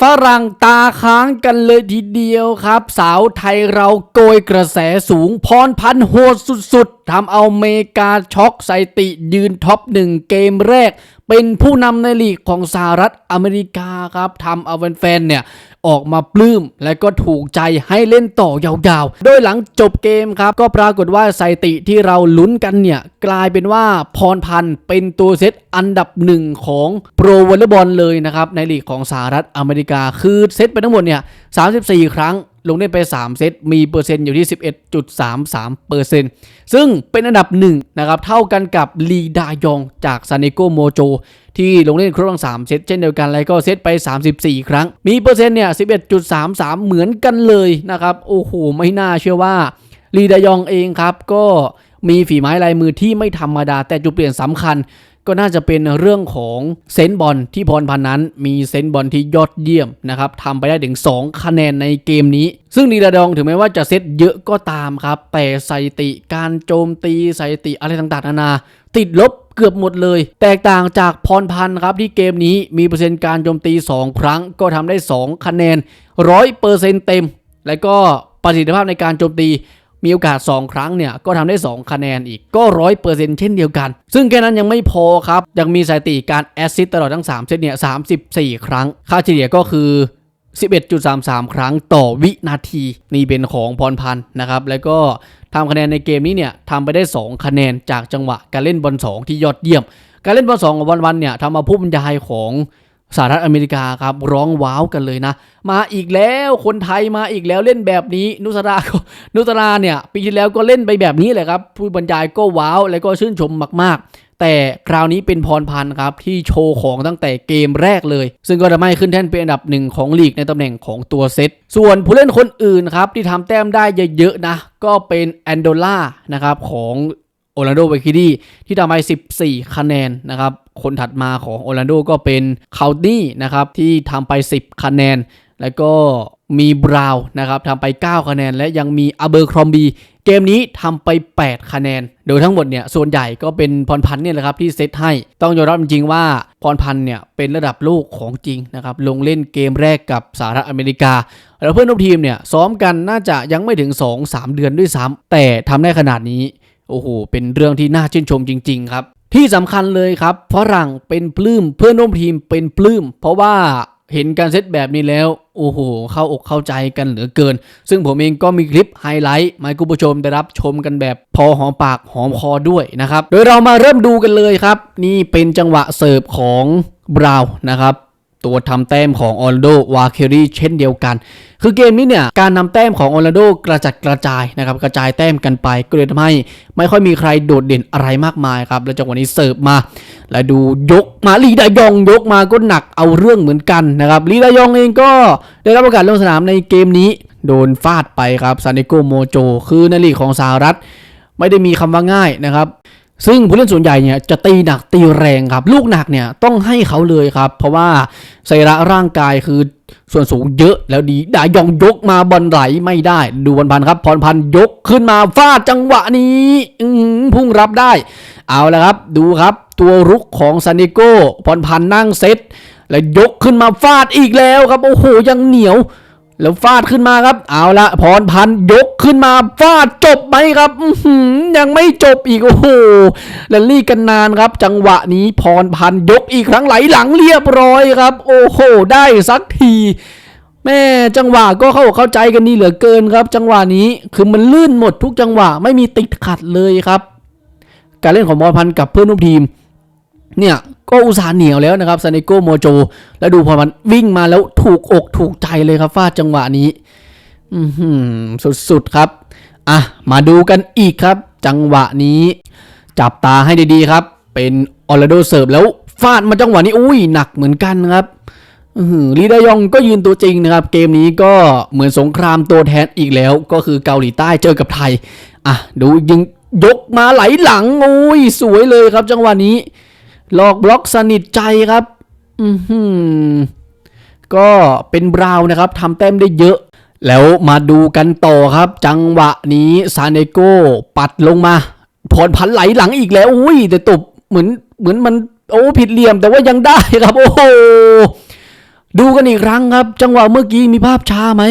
ฝรั่งตาค้างกันเลยทีเดียวครับ สาวไทยเราโกยกระแสสูงพรพันโหดสุดๆทำเอาเมกาช็อกไซติยืนท็อปหนึ่งเกมแรก เป็นผู้นำในลีกของสหรัฐอเมริกาครับทำเอาแฟนๆเนี่ยออกมาปลื้มและก็ถูกใจให้เล่นต่อยาวๆ โดยหลังจบเกมครับ ก็ปรากฏว่าไซติที่เราลุ้นกันเนี่ย กลายเป็นว่าพรพันธ์เป็นตัวเซตอันดับหนึ่งของโปรวอลเลย์บอลเลยนะครับ ในลีกของสหรัฐอเมริกาคือเซตไปทั้งหมดเนี่ย 34 ครั้ง ลงเล่นไป 3 เซต มีเปอร์เซ็นต์อยู่ที่ 11.33เปอร์เซ็นต์ซึ่งเป็นอันดับหนึ่งนะครับ เท่ากันกับลีดายองจากซานเนโกโมโจที่ลงเล่นครบทั้ง3เซตเช่นเดียวกันแล้วก็เซตไป 34 ครั้ง มีเปอร์เซ็นต์เนี่ย 11.33 เหมือนกันเลยนะครับ โอ้โห ไม่น่าเชื่อว่าลีดายองเองครับ ก็มีฝีไม้ลายมือที่ไม่ธรรมดา แต่จุดเปลี่ยนสำคัญ ก็น่าจะเป็นเรื่องของเซนบอลที่พรพันนั้นมีเซนบอลที่ยอดเยี่ยมนะครับทำไปได้ถึง 2 คะแนนในเกมนี้ ซึ่งลีดาดองถึงแม้ว่าจะเซตเยอะก็ตามครับ แต่สถิติการโจมตีสถิติอะไรต่างๆนานา ติดลบเกือบหมดเลย แตกต่างจากพรพันธ์ครับที่เกมนี้มีเปอร์เซ็นต์การโจมตี 2 ครั้งก็ทำได้ 2 คะแนน100เปอร์เซ็นต์เต็ม และก็ประสิทธิภาพในการโจมตี มีโอกาส 2 ครั้งเนี่ยก็ทำได้ 2 คะแนนอีกก็ร้อยเปอร์เซ็นต์เช่นเดียวกัน ซึ่งแค่นั้นยังไม่พอครับ ยังมีสถิติการแอสซิสต์ตลอดทั้ง 3 เซตเนี่ย34ครั้ง ค่าเฉลี่ยก็คือ11.33 ครั้งต่อวินาที นี่เป็นของพรพันธ์นะครับ แล้วก็ทำคะแนนในเกมนี้เนี่ยทำไปได้ 2 คะแนนจากจังหวะการเล่นบอล2ที่ยอดเยี่ยม การเล่นบอล2ของวันๆเนี่ยทำมาผู้บรรยายของ สหรัฐอเมริกาครับร้องว้าวกันเลยนะ มาอีกแล้วคนไทยมาอีกแล้วเล่นแบบนี้ นุสราก็นุสราเนี่ยปีที่แล้วก็เล่นไปแบบนี้แหละครับผู้บรรยายก็ว้าวแล้วก็ชื่นชมมากๆแต่คราวนี้เป็นพรพันธ์ครับ ที่โชว์ของตั้งแต่เกมแรกเลย ซึ่งก็ทำให้ขึ้นแท่นเป็นอันดับหนึ่งของลีกในตำแหน่งของตัวเซต ส่วนผู้เล่นคนอื่นครับ ที่ทำแต้มได้เยอะๆนะ ก็เป็นแอนโดล่านะครับของโอร์แลนโดไวคิดี้ที่ทำไป14 คะแนนนะครับ คนถัดมาของโอร์แลนโดก็เป็นคาวดี้นะครับที่ทำไป 10 คะแนน แล้วก็มีบราวน์นะครับทำไป 9 คะแนน และยังมีอเบอร์ครอมบีเกมนี้ทำไป 8 คะแนน โดยทั้งหมดเนี่ยส่วนใหญ่ก็เป็นพรพันธ์เนี่ยแหละครับที่เซตให้ ต้องยอมรับจริงๆว่าพรพันธ์เนี่ยเป็นระดับโลกของจริงนะครับลงเล่นเกมแรกกับสหรัฐอเมริกา แล้วเพื่อนร่วมทีมเนี่ยซ้อมกันน่าจะยังไม่ถึง 2-3 เดือนด้วยซ้ำแต่ทำได้ขนาดนี้โอ้โหเป็นเรื่องที่น่าชื่นชมจริง ๆ ครับ ที่สำคัญเลยครับฝรั่งเป็นปลื้มเพื่อนร่วมทีมเป็นปลื้ม เพราะว่าเห็นการเซตแบบนี้แล้ว โอ้โห เข้าอกเข้าใจกันเหลือเกิน ซึ่งผมเองก็มีคลิปไฮไลท์มาให้คุณผู้ชมได้รับชมกันแบบพอหอมปากหอมคอด้วยนะครับ โดยเรามาเริ่มดูกันเลยครับ นี่เป็นจังหวะเสิร์ฟของบราวน์นะครับ ตัวทำแต้มของออร์ลโดวาเคอรี่เช่นเดียวกัน คือเกมนี้เนี่ย การนำแต้มของออร์ลโดกระจัดกระจายนะครับกระจายแต้มกันไปก็เลยทำให้ไม่ค่อยมีใครโดดเด่นอะไรมากมายครับ แล้วจังหวะนี้เสิร์ฟมา แล้วดูยกมาลีดายองยกมาก็หนักเอาเรื่องเหมือนกันนะครับลีดายองเองก็ได้รับโอกาสลงสนามในเกมนี้ โดนฟาดไปครับซานเนโกโมโจ คือในลีกของสหรัฐไม่ได้มีคำว่าง่ายนะครับ ซึ่งผู้เล่นส่วนใหญ่เนี่ยจะตีหนักตีแรงครับ ลูกหนักเนี่ยต้องให้เขาเลยครับ เพราะว่าสรีระร่างกายคือส่วนสูงเยอะแล้วดีดายองยกมาบอลไหลไม่ได้ ดูบอลพันครับพรพันยกขึ้นมาฟาดจังหวะนี้พุ่งรับได้ เอาละครับ ดูครับ ตัวรุกของซานิโก้พรพันนั่งเซตแล้วยกขึ้นมาฟาดอีกแล้วครับ โอ้โหยังเหนียว แล้วฟาดขึ้นมาครับ เอาละพรพันยกขึ้นมาฟาดจบไหมครับยังไม่จบอีกโอ้โหแลลี่กันนานครับ จังหวะนี้พรพันยกอีกครั้งไหลหลังเรียบร้อยครับ โอ้โห ได้สักทีแม่จังหวะก็เข้าเข้าใจกันดีเหลือเกินครับ จังหวะนี้คือมันลื่นหมดทุกจังหวะไม่มีติดขัดเลยครับ การเล่นของพรพันกับเพื่อนร่วมทีม เนี่ยก็อุตส่าห์เหนียวแล้วนะครับซาเนโกโมโจ แล้วดูพอมันวิ่งมาแล้วถูกอกถูกใจเลยครับฟาดจังหวะนี้อืสุดๆครับ อะ มาดูกันอีกครับ จังหวะนี้ จับตาให้ดีๆครับ เป็นออร์โดเสิร์ฟแล้วฟาดมาจังหวะนี้อุ้ยหนักเหมือนกันครับลีดายองก็ยืนตัวจริงนะครับ เกมนี้ก็เหมือนสงครามตัวแทนอีกแล้ว ก็คือเกาหลีใต้เจอกับไทย อะ ดูยิงยกมาไหลหลัง โอ้ย สวยเลยครับจังหวะนี้ หลอกบล็อกสนิทใจครับ อือหือก็เป็นบราวนะครับทำแต้มได้เยอะ แล้วมาดูกันต่อครับ จังหวะนี้ซานเนโกปัดลงมาพรพันไหลหลังอีกแล้วอุ้ยแต่ตบเหมือนเหมือนมันโอ้ผิดเหลี่ยมแต่ว่ายังได้ครับ โอ้โหดูกันอีกครั้งครับ จังหวะเมื่อกี้มีภาพช้าไหม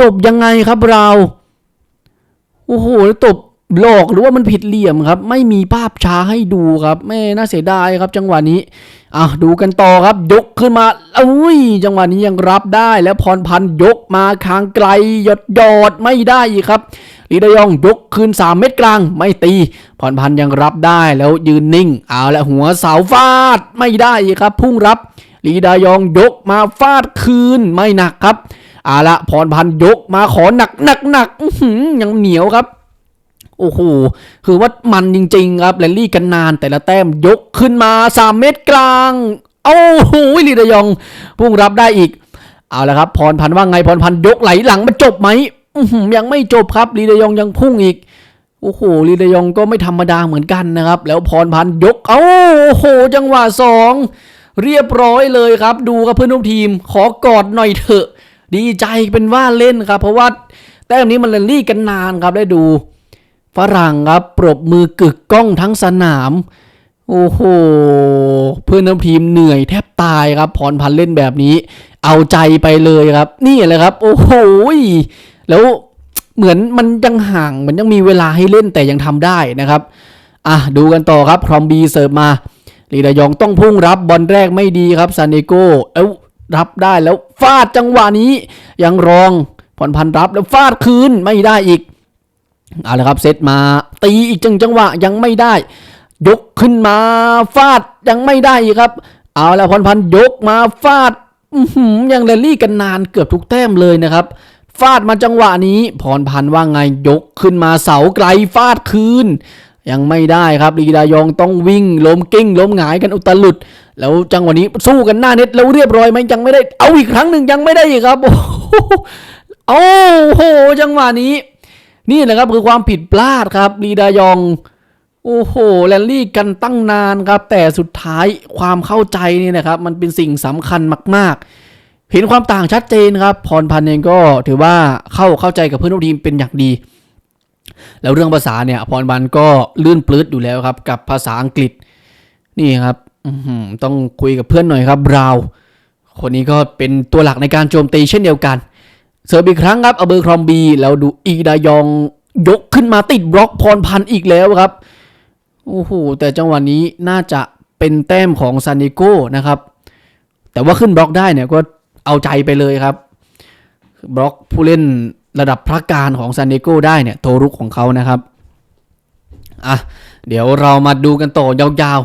ตบยังไงครับเรา โอ้โหแล้วตบ หลอกหรือว่ามันผิดเหลี่ยมครับ ไม่มีภาพช้าให้ดูครับแม่น่าเสียดายครับ จังหวะนี้อะดูกันต่อครับ ยกขึ้นมาอุ้ย จังหวะนี้ยังรับได้แล้วพรพันธ์ยกมาคางไกลหยดหยอดไม่ได้อีกครับลีดายองยกคืน 3 เม็ดกลางไม่ตีพรพันธ์ยังรับได้แล้วยืนนิ่ง เอาละหัวเสาฟาดไม่ได้อีกครับ พุ่งรับลีดายองยกมาฟาดคืนไม่หนักครับเอาละพรพันธ์ยกมาขอหนักหนักหนักยังเหนียวครับ โอ้โห คือว่ามันจริงๆครับแรลลี่กันนานแต่ละแต้มยกขึ้นมา 3 เมตรกลาง โอ้โหลีดยอง พุ่งรับได้อีก เอาละครับ พรพันว่าไงพรพันยกไหลหลังมันจบไหมยังไม่จบครับลีดยองยังพุ่งอีก โอ้โหลีดยองก็ไม่ธรรมดาเหมือนกันนะครับ แล้วพรพันยก เอ้าโอ้โห จังหวะสองเรียบร้อยเลยครับ ดูกับเพื่อนร่วมทีม ขอกอดหน่อยเถอะ ดีใจเป็นว่าเล่นครับ เพราะว่าแต้มนี้มันแรลลี่กันนานครับได้ดู ฝรั่งครับปรบมือกึกก้องทั้งสนาม โอ้โห เพื่อนน้ำทีมเหนื่อยแทบตายครับ พรพันเล่นแบบนี้ เอาใจไปเลยครับ นี่แหละครับ โอ้โห แล้วเหมือนมันยังห่างมันยังมีเวลาให้เล่นแต่ยังทำได้นะครับ อะ ดูกันต่อครับครอมบีเสิร์ฟมาลีดายองต้องพุ่งรับบอลแรกไม่ดีครับซานเนโกเอ้ารับได้แล้วฟาดจังหวะนี้ ยังรองพรพันรับแล้วฟาดคืนไม่ได้อีก เอาละครับเซตมาตีอีกจังจังหวะยังไม่ได้ ยกขึ้นมาฟาดยังไม่ได้ครับ เอาละพรพันธ์ยกมาฟาดยังแรลลี่กันนานเกือบทุกแต้มเลยนะครับ ฟาดมาจังหวะนี้ พรพันธ์ว่าไงยกขึ้นมาเสาไกลฟาดคืนยังไม่ได้ครับลีดายองต้องวิ่งล้มกิ้งล้มหงายกันอุตลุด แล้วจังหวะนี้สู้กันหน้าเน็ตแล้วเรียบร้อยไหมยังไม่ได้ เอาอีกครั้งหนึ่งยังไม่ได้อีกครับโอ้โหจังหวะนี้ นี่แหละครับคือความผิดพลาดครับลีดายอง โอ้โหแรลลี่กันตั้งนานครับ แต่สุดท้ายความเข้าใจนี่นะครับ มันเป็นสิ่งสำคัญมาก ๆ เห็นความต่างชัดเจนครับ พรพันธ์เองก็ถือว่าเข้าเข้าใจกับเพื่อนร่วมทีมเป็นอย่างดี แล้วเรื่องภาษาเนี่ย พรพันธ์ก็ลื่นปลื้ดอยู่แล้วครับ กับภาษาอังกฤษนี่ครับต้องคุยกับเพื่อนหน่อยครับบราวคนนี้ก็เป็นตัวหลักในการโจมตีเช่นเดียวกัน เสิร์ฟอีกครั้งครับอเบอร์ครอมบีแล้วดูอีดายองยกขึ้นมาติดบล็อกพรพันธ์อีกแล้วครับ โอ้โห แต่จังหวะนี้น่าจะเป็นแต้มของซานิโก้นะครับ แต่ว่าขึ้นบล็อกได้เนี่ยก็เอาใจไปเลยครับ บล็อกผู้เล่นระดับพระการของซานิโก้ได้เนี่ยตัวรุกของเขานะครับ อะ เดี๋ยวเรามาดูกันต่อยาว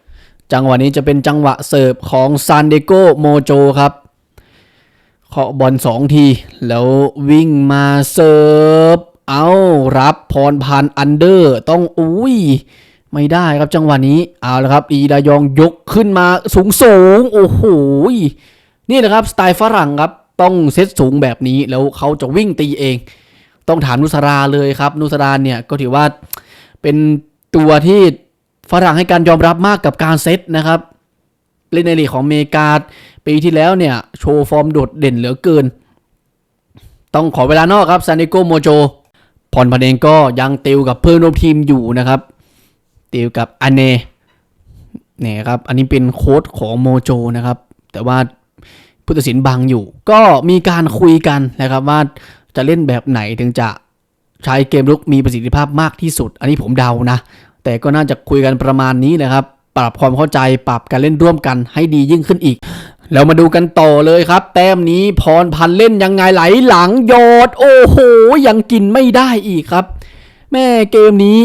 ๆ จังหวะนี้จะเป็นจังหวะเสิร์ฟของซานเดโกโมโจครับ เคาะบอลสองที แล้ววิ่งมาเสิร์ฟ เอารับพรพันอันเดอร์ ต้องอุ้ย ไม่ได้ครับจังหวะนี้ เอาละครับ อีดายองยกขึ้นมาสูงสูงโอ้โหนี่นะครับ สไตล์ฝรั่งครับต้องเซตสูงแบบนี้แล้วเขาจะวิ่งตีเอง ต้องถามนุสราเลยครับ นุสราเนี่ยก็ถือว่าเป็นตัวที่ฝรั่งให้การยอมรับมากกับการเซตนะครับ เล่นในลีกของอเมริกาปีที่แล้วเนี่ย โชว์ฟอร์มโดดเด่นเหลือเกิน ต้องขอเวลานอกครับซานิโกโมโจพรพันเองก็ยังติวกับเพื่อนร่วมทีมอยู่นะครับติวกับอเนเนี่ยครับ อันนี้เป็นโค้ดของโมโจนะครับ แต่ว่าผู้ตัดสินบังอยู่ ก็มีการคุยกันนะครับว่าจะเล่นแบบไหนถึงจะใช้เกมลุกมีประสิทธิภาพมากที่สุด อันนี้ผมเดานะ แต่ก็น่าจะคุยกันประมาณนี้นะครับ ปรับความเข้าใจปรับการเล่นร่วมกันให้ดียิ่งขึ้นอีก แล้วมาดูกันต่อเลยครับ แต้มนี้พรพันเล่นยังไงไหลหลังโยดโอ้โห ยังกินไม่ได้อีกครับ แม่เกมนี้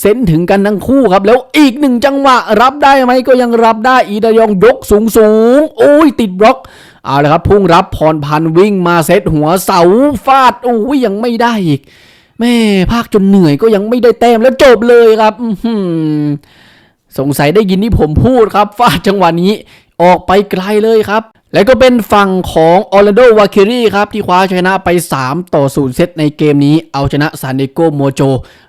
เซนถึงกันทั้งคู่ครับ แล้วอีกหนึ่งจังหวะรับได้ไหมก็ยังรับได้อีดายองยกสูงสูงโอ้ยติดบล็อกเอาละครับพุ่งรับพรพันวิ่งมาเซตหัวเสาฟาดโอ้ยยังไม่ได้อีก แม่ภาคจนเหนื่อยก็ยังไม่ได้แต้มแล้วจบเลยครับอื สงสัยได้ยินที่ผมพูดครับฟาดจังหวะนี้ ออกไปไกลเลยครับ และก็เป็นฝั่งของออร์แลนโดวาคิรีครับ ที่คว้าชนะไป 3 ต่อ 0 เซตในเกมนี้เอาชนะซานเดโกโมโจ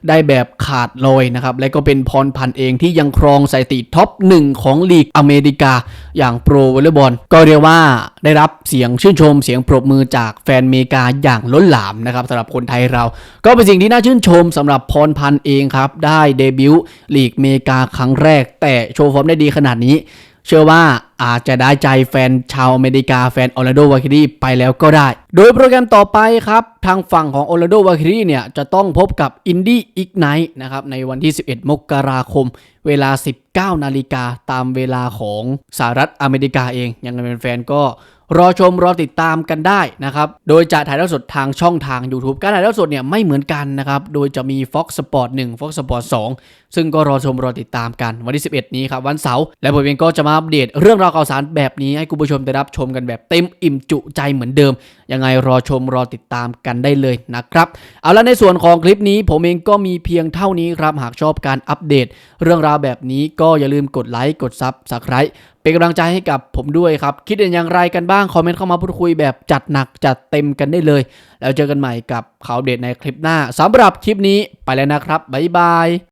ได้แบบขาดลอยนะครับ และก็เป็นพรพันธ์เองที่ยังครองสถิติท็อป 1 ของลีกอเมริกา อย่างโปรวอลเลย์บอล ก็เรียกว่าได้รับเสียงชื่นชมเสียงปรบมือจากแฟนเมกาอย่างล้นหลามนะครับสำหรับคนไทยเรา ก็เป็นสิ่งที่น่าชื่นชมสำหรับพรพันธ์เองครับได้เดบิวต์ลีกเมกาครั้งแรก แต่โชว์ฟอร์มได้ดีขนาดนี้ เชื่อว่าอาจจะได้ใจแฟนชาวอเมริกาแฟนออร์แลนโดวาคิรีไปแล้วก็ได้ โดยโปรแกรมต่อไปครับ ทางฝั่งของออร์แลนโดวาคิรีเนี่ย จะต้องพบกับอินดี้อีกไนท์นะครับ ในวันที่ 11 มกราคม เวลา 19 นาฬิกาตามเวลาของสหรัฐอเมริกาเอง ยังไงเป็นแฟนก็ รอชมรอติดตามกันได้นะครับ โดยจะถ่ายทอดสดทางช่องทาง YouTube การถ่ายทอดสดเนี่ยไม่เหมือนกันนะครับ โดยจะมี Fox Sport 1 Fox Sport 2 ซึ่งก็รอชมรอติดตามกันวันที่ 11 นี้ครับ วันเสาร์และผมเองก็จะมาอัปเดต เรื่องราวข่าวสารแบบนี้ให้คุณผู้ชมได้รับชมกันแบบเต็มอิ่มจุใจเหมือนเดิม ยังไงรอชมรอติดตามกันได้เลยนะครับเอาละในส่วนของคลิปนี้ ผมเองก็มีเพียงเท่านี้ครับหากชอบการอัปเดต เรื่องราวแบบนี้ก็อย่าลืมกดไลค์กดซับสไคร b ์ เป็นกำลังใจให้กับผมด้วยครับ คิดเห็นอย่างไรกันบ้าง คอมเมนต์เข้ามาพูดคุยแบบจัดหนักจัดเต็มกันได้เลย แล้วเจอกันใหม่กับข่าวเด็ดในคลิปหน้าสำหรับคลิปนี้ไปแล้วนะครับ บ๊ายบาย